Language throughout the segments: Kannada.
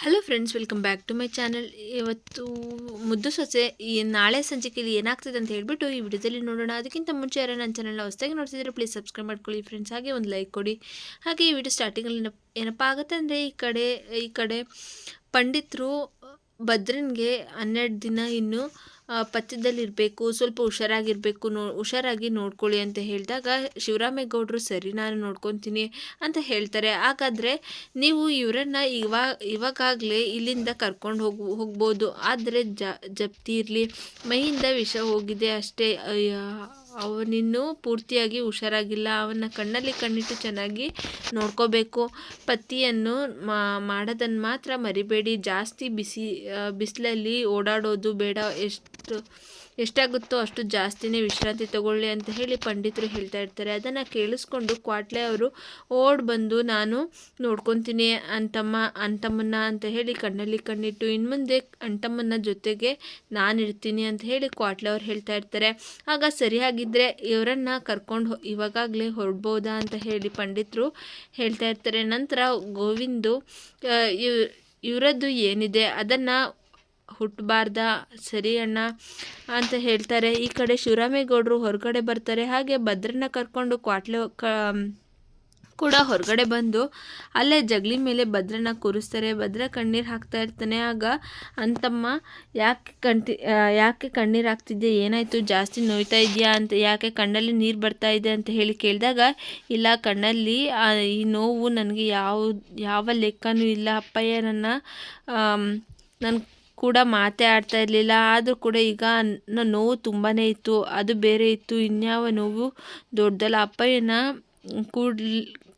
Hello friends welcome back to my channel ಇವತ್ತು ಮುದ್ದು ಸೊಸೆ ಈ ನಾಳೆ ಸಂಚಿಕೆಯಲ್ಲಿ ಏನಾಗ್ತದೆ ಅಂತ ಹೇಳಿಬಿಟ್ಟು ಈ ವಿಡಿಯೋದಲ್ಲಿ ನೋಡೋಣ. ಅದಕ್ಕಿಂತ ಮುಂಚೆ ಯಾರು ನನ್ನ ಚಾನಲ್ನ ಹೊಸದಾಗಿ ನೋಡ್ತಿದ್ರೆ ಪ್ಲೀಸ್ ಸಬ್ಸ್ಕ್ರೈಬ್ ಮಾಡ್ಕೊಳ್ಳಿ ಫ್ರೆಂಡ್ಸ್ ಹಾಗೆ ಒಂದು ಲೈಕ್ ಕೊಡಿ. ಹಾಗೆ ಈ ವಿಡಿಯೋ ಸ್ಟಾರ್ಟಿಂಗಲ್ಲಿ ಏನಪ್ಪ ಆಗುತ್ತೆ ಅಂದರೆ ಈ ಕಡೆ ಈ ಕಡೆ ಪಂಡಿತರು ಭದ್ರನ್ಗೆ ಹನ್ನೆರಡು ದಿನ ಇನ್ನು ಪಥ್ಯದಲ್ಲಿರಬೇಕು, ಸ್ವಲ್ಪ ಹುಷಾರಾಗಿರಬೇಕು, ನೋ, ಹುಷಾರಾಗಿ ನೋಡ್ಕೊಳ್ಳಿ ಅಂತ ಹೇಳಿದಾಗ ಶಿವರಾಮೇಗೌಡರು ಸರಿ, ನಾನು ನೋಡ್ಕೊತೀನಿ ಅಂತ ಹೇಳ್ತಾರೆ. ಹಾಗಾದರೆ ನೀವು ಇವರನ್ನು ಇವಾಗ ಇವಾಗಾಗಲೇ ಇಲ್ಲಿಂದ ಕರ್ಕೊಂಡು ಹೋಗ್, ಹೋಗ್ಬೋದು. ಆದರೆ ಜ, ಜಪ್ತಿ ಇರಲಿ. ಮೈಯಿಂದ ವಿಷ ಹೋಗಿದೆ ಅಷ್ಟೇ. ಅವನಿನ್ನೂ ಪೂರ್ತಿಯಾಗಿ ಹುಷಾರಾಗಿಲ್ಲ. ಅವನ ಕಣ್ಣಲ್ಲಿ ಕಣ್ಣಿಟ್ಟು ಚೆನ್ನಾಗಿ ನೋಡ್ಕೋಬೇಕು. ಪತಿಯನ್ನು ಮಾಡೋದನ್ನು ಮಾತ್ರ ಮರಿಬೇಡಿ. ಜಾಸ್ತಿ ಬಿಸಿ ಬಿಸಿಲಲ್ಲಿ ಓಡಾಡೋದು ಬೇಡ. ಎಷ್ಟು ಎಷ್ಟಾಗುತ್ತೋ ಅಷ್ಟು ಜಾಸ್ತಿನೇ ವಿಶ್ರಾಂತಿ ತಗೊಳ್ಳಿ ಅಂತ ಹೇಳಿ ಪಂಡಿತರು ಹೇಳ್ತಾ ಇರ್ತಾರೆ. ಅದನ್ನು ಕೇಳಿಸ್ಕೊಂಡು ಕ್ವಾಟ್ಲೆ ಅವರು, ಓಡ್ ಬಂದು ನಾನು ನೋಡ್ಕೊತೀನಿ ಅಂತಮ್ಮ ಅಂತಮ್ಮನ ಅಂತ ಹೇಳಿ ಕಣ್ಣಲ್ಲಿ ಕಣ್ಣಿಟ್ಟು ಇನ್ನು ಮುಂದೆ ಅಂತಮ್ಮನ ಜೊತೆಗೆ ನಾನು ಇರ್ತೀನಿ ಅಂತ ಹೇಳಿ ಕ್ವಾಟ್ಲೆ ಅವ್ರು ಹೇಳ್ತಾ ಇರ್ತಾರೆ. ಆಗ ಸರಿಯಾಗಿದ್ದರೆ ಇವರನ್ನು ಕರ್ಕೊಂಡು ಇವಾಗಲೇ ಹೊರಡ್ಬೋದಾ ಅಂತ ಹೇಳಿ ಪಂಡಿತರು ಹೇಳ್ತಾ ಇರ್ತಾರೆ. ನಂತರ ಗೋವಿಂದು ಇವರದ್ದು ಏನಿದೆ, ಅದನ್ನು ಹುಟ್ಟಬಾರ್ದ ಸರಿ ಅಣ್ಣ ಅಂತ ಹೇಳ್ತಾರೆ. ಈ ಕಡೆ ಶಿವರಾಮೇಗೌಡರು ಹೊರಗಡೆ ಬರ್ತಾರೆ. ಹಾಗೆ ಭದ್ರನ್ನ ಕರ್ಕೊಂಡು ಕ್ವಾಟ್ಲೆ ಕ, ಕೂಡ ಹೊರಗಡೆ ಬಂದು ಅಲ್ಲೇ ಜಗಲಿ ಮೇಲೆ ಭದ್ರನ ಕೂರಿಸ್ತಾರೆ. ಭದ್ರ ಕಣ್ಣೀರು ಹಾಕ್ತಾ ಇರ್ತಾನೆ. ಆಗ ಅಂತಮ್ಮ, ಯಾಕೆ ಕಣ್ತಿ ಯಾಕೆ ಕಣ್ಣೀರು ಹಾಕ್ತಿದ್ದೆ ಏನಾಯಿತು? ಜಾಸ್ತಿ ನೋಯ್ತಾ ಇದೆಯಾ ಅಂತ, ಯಾಕೆ ಕಣ್ಣಲ್ಲಿ ನೀರು ಬರ್ತಾ ಇದೆ? ಅಂತ ಹೇಳಿ ಕೇಳಿದಾಗ, ಇಲ್ಲ ಕಣ್ಣಲ್ಲಿ ಈ ನೋವು ನನಗೆ ಯಾವ ಯಾವ ಲೆಕ್ಕನೂ ಇಲ್ಲ ಅಪ್ಪಯ್ಯ. ನನ್ನ ನನ್ನ ಕೂಡ ಮಾತೇ ಆಡ್ತಾ ಇರಲಿಲ್ಲ. ಆದರೂ ಕೂಡ ಈಗ ನನ್ನ ನೋವು ತುಂಬಾ ಇತ್ತು. ಅದು ಬೇರೆ ಇತ್ತು. ಇನ್ಯಾವ ನೋವು? ದೊಡ್ಡದಲ್ಲ. ಅಪ್ಪಯ್ಯನ ಕೂಡ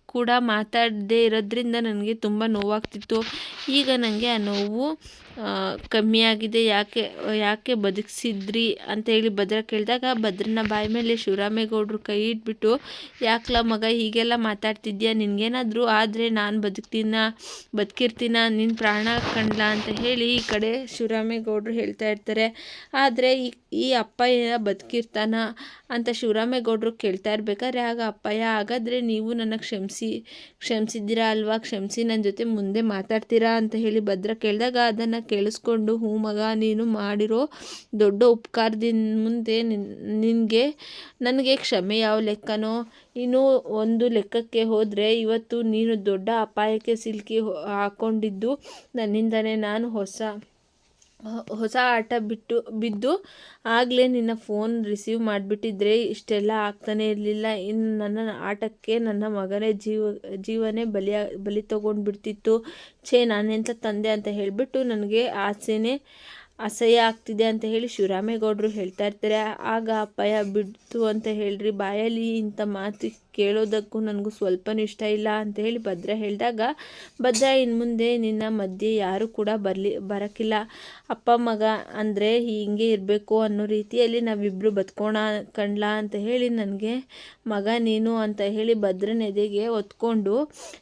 ಕೂಡ ಮಾತಾಡದೇ ಇರೋದ್ರಿಂದ ನನಗೆ ತುಂಬ ನೋವಾಗ್ತಿತ್ತು. ಈಗ ನನಗೆ ಆ ನೋವು ಕಮ್ಮಿಯಾಗಿದೆ ಯಾಕೆ ಯಾಕೆ ಬದುಕಿಸಿದ್ರಿ ಅಂತ ಹೇಳಿ ಭದ್ರ ಕೇಳಿದಾಗ ಭದ್ರನ ಬಾಯಿ ಮೇಲೆ ಶಿವರಾಮೇಗೌಡರು ಕೈ ಇಟ್ಬಿಟ್ಟು, ಯಾಕಲ ಮಗ ಹೀಗೆಲ್ಲ ಮಾತಾಡ್ತಿದ್ಯಾ? ನಿನಗೇನಾದರೂ ಆದರೆ ನಾನು ಬದುಕ್ತೀನ, ಬದುಕಿರ್ತೀನ ನಿನ್ನ ಪ್ರಾಣ ಕಂಡ್ಲ? ಅಂತ ಹೇಳಿ ಈ ಕಡೆ ಶಿವರಾಮೇಗೌಡರು ಹೇಳ್ತಾ ಇರ್ತಾರೆ. ಆದರೆ ಈ ಈ ಅಪ್ಪಯ್ಯ ಬದುಕಿರ್ತಾನ? ಅಂತ ಶಿವರಾಮೇಗೌಡರು ಕೇಳ್ತಾ ಇರ್ಬೇಕಾದ್ರೆ, ಆಗ ಅಪ್ಪಯ್ಯ, ಹಾಗಾದರೆ ನೀವು ನನ್ನ ಕ್ಷಮಿಸಿ, ಕ್ಷಮಿಸಿದ್ದೀರಾ ಅಲ್ವಾ? ಕ್ಷಮಿಸಿ ನನ್ನ ಜೊತೆ ಮುಂದೆ ಮಾತಾಡ್ತೀರಾ? ಅಂತ ಹೇಳಿ ಭದ್ರ ಕೇಳಿದಾಗ, ಅದನ್ನು ಕೇಳಿಸ್ಕೊಂಡು ಹ್ಞೂ ಮಗ, ನೀನು ಮಾಡಿರೋ ದೊಡ್ಡ ಉಪಕಾರದಿಂದ ಮುಂದೆ ನಿನಗೆ, ನನಗೆ ಕ್ಷಮೆ ಯಾವ ಲೆಕ್ಕನೋ? ಇನ್ನು ಒಂದು ಲೆಕ್ಕಕ್ಕೆ ಹೋದರೆ, ಇವತ್ತು ನೀನು ದೊಡ್ಡ ಅಪಾಯಕ್ಕೆ ಸಿಲುಕಿ ಹಾಕೊಂಡಿದ್ದು ನನ್ನಿಂದನೇ, ನಾನು ಹೊಸ ಹೊಸ ಆಟ ಬಿಟ್ಟು, ಬಿದ್ದು ಆಗಲೇ ನಿನ್ನ ಫೋನ್ ರಿಸೀವ್ ಮಾಡಿಬಿಟ್ಟಿದ್ರೆ ಇಷ್ಟೆಲ್ಲ ಆಗ್ತಾನೆ ಇರಲಿಲ್ಲ. ಇನ್ನು ನನ್ನ ಆಟಕ್ಕೆ ನನ್ನ ಮಗನೇ ಜೀವ, ಜೀವನೇ ಬಲಿಯ ಬಲಿ ತೊಗೊಂಡ್ಬಿಡ್ತಿತ್ತು ಛೇ, ನಾನೆಂತ ತಂದೆ ಅಂತ ಹೇಳಿಬಿಟ್ಟು ನನಗೆ ಆಸೆನೇ ಅಸಹ್ಯ ಆಗ್ತಿದೆ ಅಂತ ಹೇಳಿ ಶಿವರಾಮೇಗೌಡರು ಹೇಳ್ತಾ ಇರ್ತಾರೆ. ಆಗ ಅಪಾಯ ಬಿಡ್ತು ಅಂತ ಹೇಳ್ರಿ, ಬಾಯಲ್ಲಿ ಇಂಥ ಮಾತು ಕೇಳೋದಕ್ಕೂ ನನಗೂ ಸ್ವಲ್ಪನೂ ಇಷ್ಟ ಇಲ್ಲ ಅಂತ ಹೇಳಿ ಭದ್ರ ಹೇಳಿದಾಗ, ಭದ್ರ ಇನ್ನು ಮುಂದೆ ನಿನ್ನ ಮಧ್ಯೆ ಯಾರು ಕೂಡ ಬರಲಿ ಬರೋಕ್ಕಿಲ್ಲ ಅಪ್ಪ, ಮಗ ಅಂದರೆ ಹೀಗೆ ಇರಬೇಕು ಅನ್ನೋ ರೀತಿಯಲ್ಲಿ ನಾವಿಬ್ಬರು ಬದುಕೋಣ ಕಣ್ಲ ಅಂತ ಹೇಳಿ ನನಗೆ, ಮಗ ನೀನು ಅಂತ ಹೇಳಿ ಭದ್ರನ ಎದೆಗೆ ಹೊತ್ಕೊಂಡು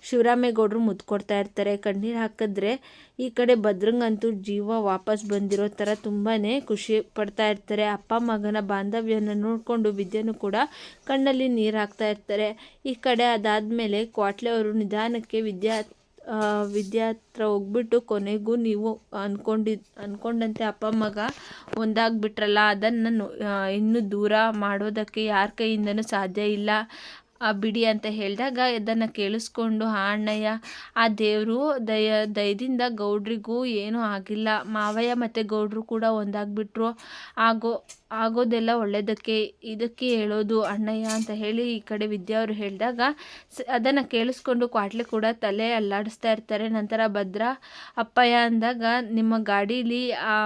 ಶಿವರಾಮೇಗೌಡರು ಮುದ್ದು ಕೊಡ್ತಾ ಇರ್ತಾರೆ. ಕಣ್ಣೀರು ಹಾಕಿದ್ರೆ ಈ ಕಡೆ ಭದ್ರಂಗಂತೂ ಜೀವ ವಾಪಸ್ ಬಂದಿರೋ ಥರ ತುಂಬಾ ಖುಷಿ ಪಡ್ತಾ ಇರ್ತಾರೆ. ಅಪ್ಪ, ಮಗನ ಬಾಂಧವ್ಯನ ನೋಡಿಕೊಂಡು ವಿದ್ಯೆನೂ ಕೂಡ ಕಣ್ಣಲ್ಲಿ ನೀರು ಹಾಕ್ತಾ ಇರ್ತಾರೆ. ಈ ಕಡೆ ಅದಾದಮೇಲೆ ಕ್ವಾಟ್ಲೆ ಅವರು ನಿಧಾನಕ್ಕೆ ವಿದ್ಯಾ ವಿದ್ಯಾ ಹತ್ರ ಹೋಗ್ಬಿಟ್ಟು ಕೊನೆಗೂ ನೀವು ಅಂದ್ಕೊಂಡಿದ್ ಅಂದ್ಕೊಂಡಂತೆ ಅಪ್ಪ, ಮಗ ಒಂದಾಗ್ಬಿಟ್ರಲ್ಲ, ಅದನ್ನು ಇನ್ನೂ ದೂರ ಮಾಡೋದಕ್ಕೆ ಯಾರ ಕೈಯಿಂದನೂ ಸಾಧ್ಯ ಇಲ್ಲ. ಬಿಡಿ ಅಂತ ಹೇಳಿದಾಗ ಇದನ್ನು ಕೇಳಿಸ್ಕೊಂಡು, ಆ ಅಣ್ಣಯ್ಯ, ಆ ದೇವರು ದಯ, ದಯದಿಂದ ಗೌಡ್ರಿಗೂ ಏನೂ ಆಗಿಲ್ಲ. ಮಾವಯ್ಯ ಮತ್ತು ಗೌಡ್ರು ಕೂಡ ಒಂದಾಗ್ಬಿಟ್ರು. ಆಗೋ, ಆಗೋದೆಲ್ಲ ಒಳ್ಳೆಯದಕ್ಕೆ ಇದಕ್ಕೆ ಹೇಳೋದು ಅಣ್ಣಯ್ಯ ಅಂತ ಹೇಳಿ ಈ ಕಡೆ ವಿದ್ಯಾ ಅವರು ಹೇಳಿದಾಗ ಸ, ಅದನ್ನು ಕೇಳಿಸ್ಕೊಂಡು ಕ್ವಾಟ್ಲೆ ಕೂಡ ತಲೆ ಅಲ್ಲಾಡಿಸ್ತಾ ಇರ್ತಾರೆ. ನಂತರ ಭದ್ರ ಅಪ್ಪಯ್ಯ ಅಂದಾಗ, ನಿಮ್ಮ ಗಾಡೀಲಿ ಆ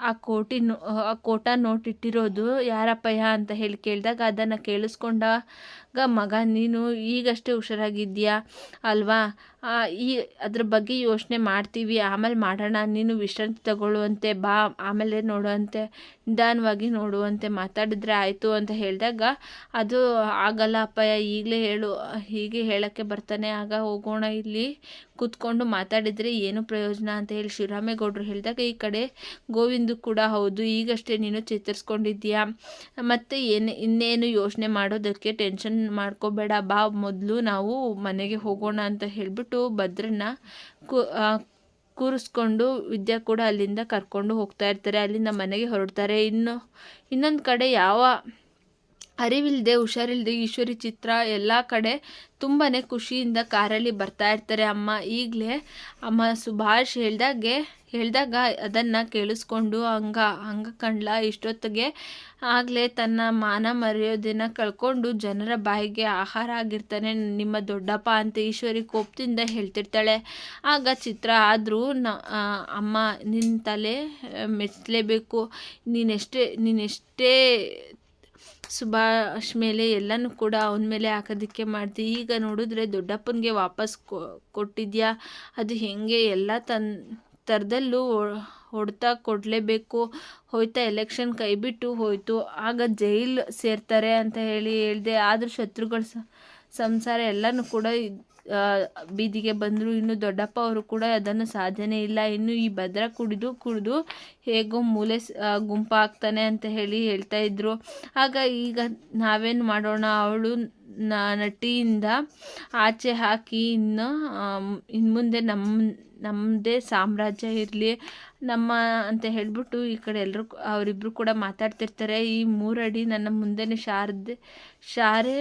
ಆ ಕೋಟಿ ಆ ಕೋಟ ನೋಟ್ ಇಟ್ಟಿರೋದು ಯಾರಪ್ಪಯ್ಯ? ಅಂತ ಹೇಳಿ ಕೇಳಿದಾಗ ಅದನ್ನು ಕೇಳಿಸ್ಕೊಂಡಾಗ ಮಗ ನೀನು ಈಗಷ್ಟೇ ಹುಷಾರಾಗಿದ್ಯಾ ಅಲ್ವಾ? ಈ ಅದ್ರ ಬಗ್ಗೆ ಯೋಚನೆ ಮಾಡ್ತೀವಿ. ಆಮೇಲೆ ಮಾಡೋಣ. ನೀನು ವಿಶ್ರಾಂತಿ ತಗೊಳ್ಳುವಂತೆ ಬಾ. ಆಮೇಲೆ ನೋಡುವಂತೆ. ನಿಧಾನವಾಗಿ ನೋಡುವಂತೆ ಮಾತಾಡಿದ್ರೆ ಆಯಿತು ಅಂತ ಹೇಳಿದಾಗ, ಅದು ಆಗಲ್ಲ ಅಪ್ಪಯ್ಯ, ಈಗಲೇ ಹೇಳು. ಹೀಗೆ ಹೇಳೋಕ್ಕೆ ಬರ್ತಾನೆ. ಆಗ ಹೋಗೋಣ ಇಲ್ಲಿ. ಕೂತ್ಕೊಂಡು ಮಾತಾಡಿದರೆ, ಏನು ಪ್ರಯೋಜನ? ಅಂತ ಹೇಳಿ ಶಿವರಾಮೇಗೌಡರು ಹೇಳಿದಾಗ, ಈ ಕಡೆ ಗೋವಿಂದು ಕೂಡ ಹೌದು. ಈಗಷ್ಟೇ ನೀನು ಚೇತರಿಸ್ಕೊಂಡಿದ್ದೀಯಾ? ಮತ್ತು ಏನು, ಇನ್ನೇನು ಯೋಚನೆ ಮಾಡೋದಕ್ಕೆ ಟೆನ್ಷನ್ ಮಾಡ್ಕೋಬೇಡ. ಬಾ, ಮೊದಲು ನಾವು ಮನೆಗೆ ಹೋಗೋಣ ಅಂತ ಹೇಳಿಬಿಟ್ಟು ಭದ್ರನ್ನ ಕು ಕೂರಿಸ್ಕೊಂಡು ವಿದ್ಯಾ ಕೂಡ ಅಲ್ಲಿಂದ ಕರ್ಕೊಂಡು ಹೋಗ್ತಾ ಇರ್ತಾರೆ. ಅಲ್ಲಿಂದ ಮನೆಗೆ ಹೊರಡ್ತಾರೆ. ಇನ್ನು ಇನ್ನೊಂದು ಕಡೆ ಯಾವ ಅರಿವಿಲ್ಲದೆ ಹುಷಾರಿಲ್ಲದೆ ಈಶ್ವರಿ ಚಿತ್ರ ಎಲ್ಲ ಕಡೆ ತುಂಬಾ ಖುಷಿಯಿಂದ ಕಾರಲ್ಲಿ ಬರ್ತಾ ಇರ್ತಾರೆ ಅಮ್ಮ. ಈಗಲೇ ಅಮ್ಮ ಸುಭಾಷ್ ಹೇಳ್ದಾಗೆ, ಹೇಳಿದಾಗ ಅದನ್ನು ಕೇಳಿಸ್ಕೊಂಡು ಹಂಗ ಹಂಗ ಕಂಡ್ಲ ಇಷ್ಟೊತ್ತಿಗೆ ಆಗಲೇ ತನ್ನ ಮಾನ ಮರೆಯೋದನ್ನು ಕಳ್ಕೊಂಡು ಜನರ ಬಾಯಿಗೆ ಆಹಾರ ಆಗಿರ್ತಾನೆ, ನಿಮ್ಮ ದೊಡ್ಡಪ್ಪ ಅಂತ ಈಶ್ವರಿ ಕೋಪದಿಂದ ಹೇಳ್ತಿರ್ತಾಳೆ. ಆಗ ಚಿತ್ರ ಆದರೂ ನ ಅಮ್ಮ ನಿನ್ನ ತಲೆ ಮೆಚ್ಚಲೇಬೇಕು ನೀನೆಷ್ಟೇ ನೀನೆಷ್ಟೇ ಸುಭಾಷ್ ಮೇಲೆ ಎಲ್ಲನೂ ಕೂಡ ಅವನ ಮೇಲೆ ಹಾಕೋದಕ್ಕೆ ಮಾಡ್ತಿ. ಈಗ ನೋಡಿದ್ರೆ ದೊಡ್ಡಪ್ಪನಿಗೆ ವಾಪಸ್ ಕೊಟ್ಟಿದ್ಯಾ? ಅದು ಹೇಗೆ? ಎಲ್ಲ ತನ್, ಥರದಲ್ಲೂ ಹೊಡ್ತಾ ಕೊಡಲೇಬೇಕು. ಹೋಯ್ತಾ ಎಲೆಕ್ಷನ್ ಕೈಬಿಟ್ಟು ಹೋಯಿತು. ಆಗ ಜೈಲು ಸೇರ್ತಾರೆ ಅಂತ ಹೇಳಿ ಹೇಳಿದೆ. ಆದರೂ ಶತ್ರುಗಳ ಸಂಸಾರ ಎಲ್ಲನೂ ಕೂಡ ಬೀದಿಗೆ ಬಂದರು ಇನ್ನು ದೊಡ್ಡಪ್ಪ ಅವರು ಕೂಡ ಅದನ್ನು ಸಾಧನೆ ಇಲ್ಲ. ಇನ್ನು ಈ ಭದ್ರ ಕುಡಿದು ಕುಡಿದು ಹೇಗೋ ಮೂಲೆ ಗುಂಪಾಗ್ತಾನೆ ಅಂತ ಹೇಳಿ ಹೇಳ್ತಾ ಇದ್ರು. ಆಗ ಈಗ ನಾವೇನು ಮಾಡೋಣ? ಅವಳು ನಟಿಯಿಂದ ಆಚೆ ಹಾಕಿ ಇನ್ನು ಇನ್ನು ಮುಂದೆ ನಮ್ಮ ನಮ್ಮದೇ ಸಾಮ್ರಾಜ್ಯ ಇರಲಿ. ನಮ್ಮ ಅಂತ ಹೇಳಿಬಿಟ್ಟು ಈ ಕಡೆ ಎಲ್ಲರೂ ಅವರಿಬ್ಬರು ಕೂಡ ಮಾತಾಡ್ತಿರ್ತಾರೆ. ಈ ಮೂರಡಿ ನನ್ನ ಮುಂದೆನೇ ಶಾರದೆ, ಶಾರೆ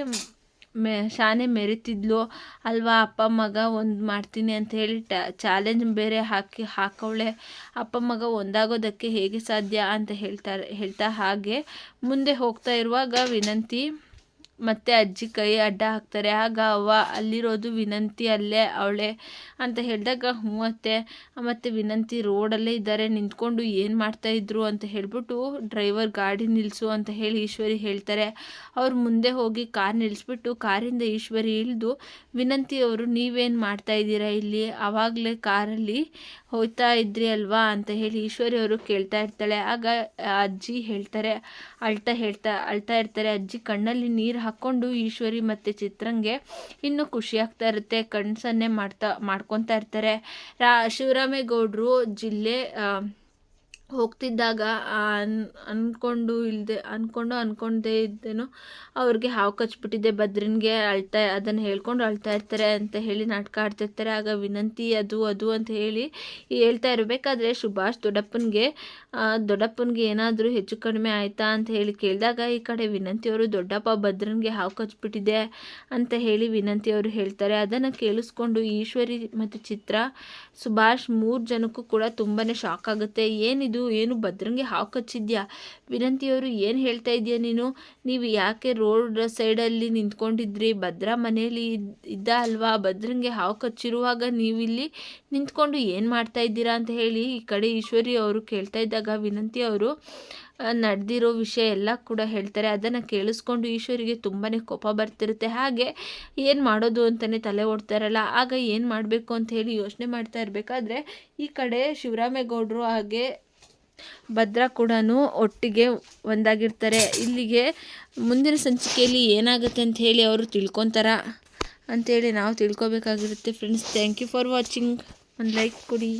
ಮೆ, ಶಾನೆ ಮೆರಿತಿದ್ಲು, ಅಲ್ವಾ, ಅಪ್ಪ ಮಗ ಒಂದು ಮಾಡ್ತೀನಿ ಅಂತ ಹೇಳಿ ಟ, ಚಾಲೆಂಜ್ ಬೇರೆ ಹಾಕಿ, ಹಾಕವಳೆ. ಅಪ್ಪ ಮಗ ಒಂದಾಗೋದಕ್ಕೆ ಹೇಗೆ ಸಾಧ್ಯ? ಅಂತ ಹೇಳ್ತಾರೆ, ಹೇಳ್ತಾ ಹಾಗೆ ಮುಂದೆ ಹೋಗ್ತಾ ಇರುವಾಗ ವಿನಂತಿ ಮತ್ತು ಅಜ್ಜಿ ಕೈ ಅಡ್ಡ ಹಾಕ್ತಾರೆ. ಆಗ ಅವ್ವ ಅಲ್ಲಿರೋದು ವಿನಂತಿ ಅಲ್ಲೇ ಅವಳೆ ಅಂತ ಹೇಳಿದಾಗ ಹ್ಞೂ ಅತ್ತೆ, ಮತ್ತು ವಿನಂತಿ ರೋಡಲ್ಲೇ ಇದ್ದಾರೆ, ನಿಂತ್ಕೊಂಡು ಏನು ಮಾಡ್ತಾಯಿದ್ರು ಅಂತ ಹೇಳಿಬಿಟ್ಟು ಡ್ರೈವರ್ ಗಾಡಿ ನಿಲ್ಲಿಸು ಅಂತ ಹೇಳಿ ಈಶ್ವರಿ ಹೇಳ್ತಾರೆ. ಅವ್ರು ಮುಂದೆ ಹೋಗಿ ಕಾರ್ ನಿಲ್ಲಿಸ್ಬಿಟ್ಟು ಕಾರಿಂದ ಈಶ್ವರಿ ಇಳಿದು, ವಿನಂತಿ ಅವರು ನೀವೇನು ಮಾಡ್ತಾ ಇದ್ದೀರಾ ಇಲ್ಲಿ? ಆವಾಗಲೇ ಕಾರಲ್ಲಿ ಹೋಗ್ತಾ ಇದ್ರಿ ಅಲ್ವಾ ಅಂತ ಹೇಳಿ ಈಶ್ವರಿ ಅವರು ಕೇಳ್ತಾ ಇರ್ತಾಳೆ. ಆಗ ಅಜ್ಜಿ ಹೇಳ್ತಾರೆ, ಅಳ್ತಾ ಹೇಳ್ತಾ, ಅಳ್ತಾ ಇರ್ತಾರೆ, ಅಜ್ಜಿ ಕಣ್ಣಲ್ಲಿ ನೀರು ಹಾಕ್ಕೊಂಡು ಈಶ್ವರಿ ಮತ್ತು ಚಿತ್ರಂಗೆ ಇನ್ನೂ ಖುಷಿ ಆಗ್ತಾ ಇರುತ್ತೆ, ಕಣ್ಸನ್ನೇ ಮಾಡ್ತಾ, ಮಾಡ್ಕೊತಾ ಇರ್ತಾರೆ. ರಾ, ಶಿವರಾಮೇಗೌಡರು ಜಿಲ್ಲೆ ಹೋಗ್ತಿದ್ದಾಗ ಅನ್ ಅಂದ್ಕೊಂಡು ಇಲ್ಲದೆ ಅಂದ್ಕೊಂಡು ಅಂದ್ಕೊಂಡೇ ಇದ್ದೇನೋ, ಅವ್ರಿಗೆ ಹಾವು ಕಚ್ಬಿಟ್ಟಿದೆ, ಭದ್ರನಿಗೆ ಅಳ್ತಾ, ಅದನ್ನು ಹೇಳ್ಕೊಂಡು ಅಳ್ತಾ ಇರ್ತಾರೆ ಅಂತ ಹೇಳಿ ನಾಟಕ ಆಡ್ತಿರ್ತಾರೆ ಆಗ ವಿನಂತಿ, ಅದು ಅದು ಅಂತ ಹೇಳಿ ಹೇಳ್ತಾ ಇರಬೇಕಾದ್ರೆ ಸುಭಾಷ್ ದೊಡ್ಡಪ್ಪನಿಗೆ ದೊಡ್ಡಪ್ಪನಿಗೆ ಏನಾದರೂ ಹೆಚ್ಚು ಕಡಿಮೆ ಆಯಿತಾ ಅಂತ ಹೇಳಿ ಕೇಳಿದಾಗ ಈ ಕಡೆ ವಿನಂತಿಯವರು ದೊಡ್ಡಪ್ಪ, ಭದ್ರನಿಗೆ ಹಾವು ಕಚ್ಬಿಟ್ಟಿದೆ ಅಂತ ಹೇಳಿ ವಿನಂತಿಯವರು ಹೇಳ್ತಾರೆ. ಅದನ್ನು ಕೇಳಿಸ್ಕೊಂಡು ಈಶ್ವರಿ ಮತ್ತು ಚಿತ್ರ, ಸುಭಾಷ್ ಮೂರು ಜನಕ್ಕೂ ಕೂಡ ತುಂಬಾ ಶಾಕ್ ಆಗುತ್ತೆ. ಏನಿದು ಏನು ಭದ್ರಂಗೆ ಹಾವು ಕಚ್ಚಿದ್ಯಾ? ವಿನಂತಿಯವರು ಏನು ಹೇಳ್ತಾ ಇದೆಯಾ ನೀನು? ನೀವು ಯಾಕೆ ರೋಡ್ ಸೈಡಲ್ಲಿ ನಿಂತ್ಕೊಂಡಿದ್ರಿ? ಭದ್ರಾ ಮನೆಯಲ್ಲಿ ಇದ್ದ ಅಲ್ವಾ? ಭದ್ರಂಗೆ ಹಾವು ಕಚ್ಚಿರುವಾಗ ನೀವಿಲ್ಲಿ ನಿಂತ್ಕೊಂಡು ಏನು ಮಾಡ್ತಾ ಇದ್ದೀರಾ ಅಂತ ಹೇಳಿ ಈ ಕಡೆ ಈಶ್ವರಿ ಅವರು ಕೇಳ್ತಾ ಇದ್ದಾಗ ವಿನಂತಿ ಅವರು ನಡೆದಿರೋ ವಿಷಯ ಎಲ್ಲ ಕೂಡ ಹೇಳ್ತಾರೆ. ಅದನ್ನು ಕೇಳಿಸ್ಕೊಂಡು ಈಶ್ವರಿಗೆ ತುಂಬಾ ಕೋಪ ಬರ್ತಿರುತ್ತೆ. ಹಾಗೆ ಏನು ಮಾಡೋದು ಅಂತಲೇ ತಲೆ ಓಡ್ತಾರಲ್ಲ, ಆಗ ಏನು ಮಾಡಬೇಕು ಅಂತ ಹೇಳಿ ಯೋಚನೆ ಮಾಡ್ತಾ ಇರಬೇಕಾದ್ರೆ ಈ ಕಡೆ ಶಿವರಾಮೇಗೌಡರು ಹಾಗೆ ಭದ್ರಾ ಕೂಡ ಒಟ್ಟಿಗೆ ಒಂದಾಗಿರ್ತಾರೆ. ಇಲ್ಲಿಗೆ ಮುಂದಿನ ಸಂಚಿಕೆಯಲ್ಲಿ ಏನಾಗುತ್ತೆ ಅಂತ ಹೇಳಿ ಅವರು ತಿಳ್ಕೊತಾರ. ಅಂತೇಳಿ ನಾವು ತಿಳ್ಕೊಬೇಕಾಗಿರುತ್ತೆ. Friends thank you for watching ಒಂದು ಲೈಕ್ ಕೊಡಿ.